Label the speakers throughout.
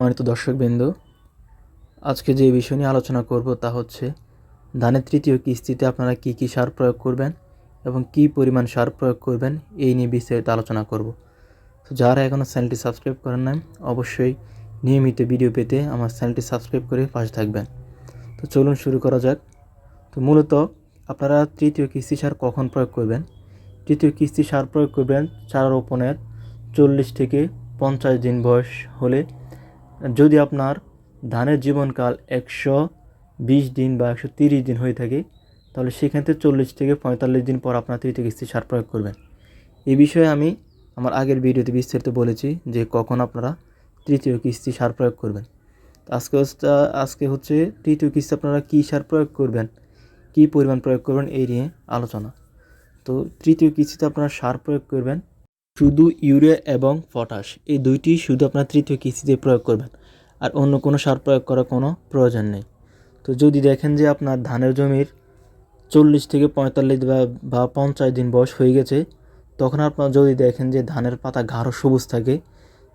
Speaker 1: সম্মানিত দর্শকবৃন্দ, আজকে যে বিষয় নিয়ে আলোচনা করব তা হচ্ছে ধানের তৃতীয় কিস্তিতে আপনারা কি কি সার প্রয়োগ করবেন এবং কি পরিমাণ সার প্রয়োগ করবেন এই নিয়ে বিস্তারিত আলোচনা করব। তো যারা এখনও চ্যানেলটি সাবস্ক্রাইব করেন নাই, অবশ্যই নিয়মিত ভিডিও পেতে আমার চ্যানেলটি সাবস্ক্রাইব করে পাশে থাকবেন। তো চলুন শুরু করা যাক। তো মূলত আপনারা তৃতীয় কিস্তি সার কখন প্রয়োগ করবেন? তৃতীয় কিস্তি সার প্রয়োগ করবেন চারা রোপণের চল্লিশ থেকে পঞ্চাশ দিন বয়স হলে যদি আপনার ধানের জীবনকাল একশো বিশ দিন বা একশো তিরিশ দিন হয়ে থাকে, তাহলে সেক্ষেত্রে চল্লিশ থেকে পঁয়তাল্লিশ দিন পর আপনার তৃতীয় কিস্তি সার প্রয়োগ করবেন। এই বিষয়ে আমি আমার আগের ভিডিওতে বিস্তারিত বলেছি যে কখন আপনারা তৃতীয় কিস্তি সার প্রয়োগ করবেন। আজকে আজকে হচ্ছে তৃতীয় কিস্তি আপনারা কী সার প্রয়োগ করবেন, কী পরিমাণ প্রয়োগ করবেন এই নিয়ে আলোচনা। তো তৃতীয় কিস্তিতে আপনারা সার প্রয়োগ করবেন, শুধু ইউরিয়া এবং পটাশ, এই দুইটি শুধু আপনার তৃতীয় কিস্তিতে প্রয়োগ করবেন। আর অন্য কোনো সার প্রয়োগ করার কোনো প্রয়োজন নেই। তো যদি দেখেন যে আপনার ধানের জমির চল্লিশ থেকে পঁয়তাল্লিশ বা পঞ্চাশ দিন বয়স হয়ে গেছে, তখন আপনার যদি দেখেন যে ধানের পাতা গাঢ় সবুজ থাকে,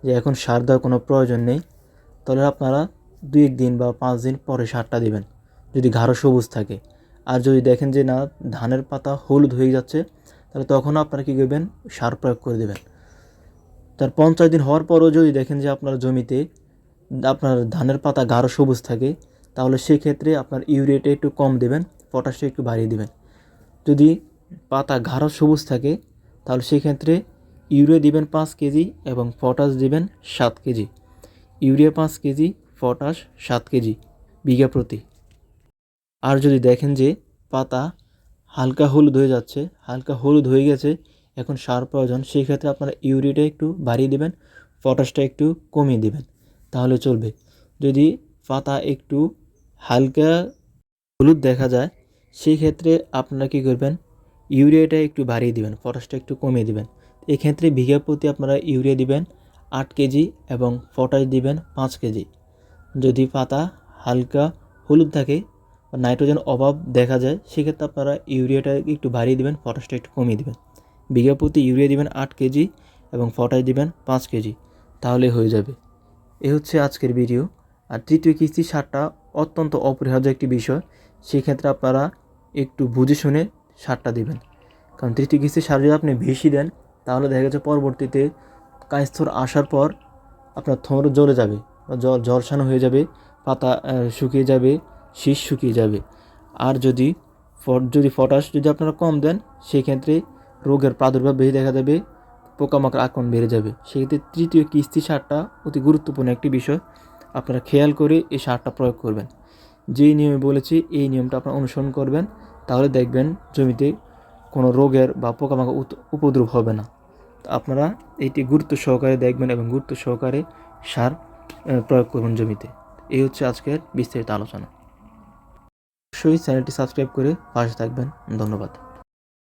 Speaker 1: যে এখন সার দেওয়ার কোনো প্রয়োজন নেই, তাহলে আপনারা দুই এক দিন বা পাঁচ দিন পরে সারটা দিবেন, যদি গাঢ় সবুজ থাকে। আর যদি দেখেন যে না, ধানের পাতা হলুদ হয়ে যাচ্ছে, তাহলে তখন আপনারা কী করবেন? সার প্রয়োগ করে দেবেন। তার পঞ্চাশ দিন হওয়ার পরও যদি দেখেন যে আপনার জমিতে আপনার ধানের পাতা গাঢ় সবুজ থাকে, তাহলে সেক্ষেত্রে আপনার ইউরিয়াটা একটু কম দেবেন, পটাশটা একটু বাড়িয়ে দেবেন। যদি পাতা গাঢ় সবুজ থাকে, তাহলে সেক্ষেত্রে ইউরিয়া দিবেন পাঁচ কেজি এবং পটাশ দিবেন সাত কেজি। ইউরিয়া পাঁচ কেজি, পটাশ সাত কেজি, বিঘা প্রতি। আর যদি দেখেন যে পাতা হালকা হলুদ হয়ে যাচ্ছে, হালকা হলুদ হয়ে গেছে, এখন সার প্রয়োজন সেই ক্ষেত্রে আপনারা ইউরিয়াটা একটু বাড়িয়ে দেবেন, পটাশটা একটু কমিয়ে দেবেন। তাহলে চলবে। যদি পাতা একটু হালকা হলুদ দেখা যায় সেই ক্ষেত্রে আপনারা কী করবেন? ইউরিয়াটা একটু বাড়িয়ে দিবেন, পটাশটা একটু কমিয়ে দিবেন। এক্ষেত্রে বিঘা প্রতি আপনারা ইউরিয়া দিবেন আট কেজি এবং পটাশ দিবেন পাঁচ কেজি। যদি পাতা হালকা হলুদ থাকে নাইট্রোজেন অভাব দেখা যায়, সেক্ষেত্রে আপনারা ইউরিয়াটা একটু বাড়িয়ে দিবেন, পটাশটা একটু কমিয়ে দিবেন। বিঘা প্রতি ইউরিয়া দিবেন আট কেজি এবং পটাশ দিবেন পাঁচ কেজি, তাহলে হয়ে যাবে। এ হচ্ছে আজকের ভিডিও। আর তৃতীয় কিস্তি সারটা অত্যন্ত অপরিহার্য একটি বিষয়। সেক্ষেত্রে আপনারা একটু বুঝে শুনে সারটা দিবেন। কারণ তৃতীয় কিস্তি সার যদি আপনি বেশি দেন, তাহলে দেখা যাচ্ছে পরবর্তীতে কায়স্থর আসার পর আপনার থোঁড় জ্বলে যাবে জল জলসানো হয়ে যাবে, পাতা শুকিয়ে যাবে, শীষ শুকিয়ে যাবে। আর যদি যদি পটাশ যদি আপনারা কম দেন, সেক্ষেত্রে রোগের প্রাদুর্ভাব বেশি দেখা যাবে পোকামাকড় আক্রমণ বেড়ে যাবে। সেক্ষেত্রে তৃতীয় কিস্তি সারটা অতি গুরুত্বপূর্ণ একটি বিষয়। আপনারা খেয়াল করে এই সারটা প্রয়োগ করবেন। যেই নিয়মে বলেছি, এই নিয়মটা আপনারা অনুসরণ করবেন। তাহলে দেখবেন জমিতে কোনো রোগের বা পোকামাকড় উপদ্রব হবে না। আপনারা এটি গুরুত্ব সহকারে দেখবেন এবং গুরুত্ব সহকারে সার প্রয়োগ করবেন জমিতে। এই হচ্ছে আজকের বিস্তারিত আলোচনা। অবশ্যই চ্যানেলটি সাবস্ক্রাইব করে পাশে থাকবেন। ধন্যবাদ।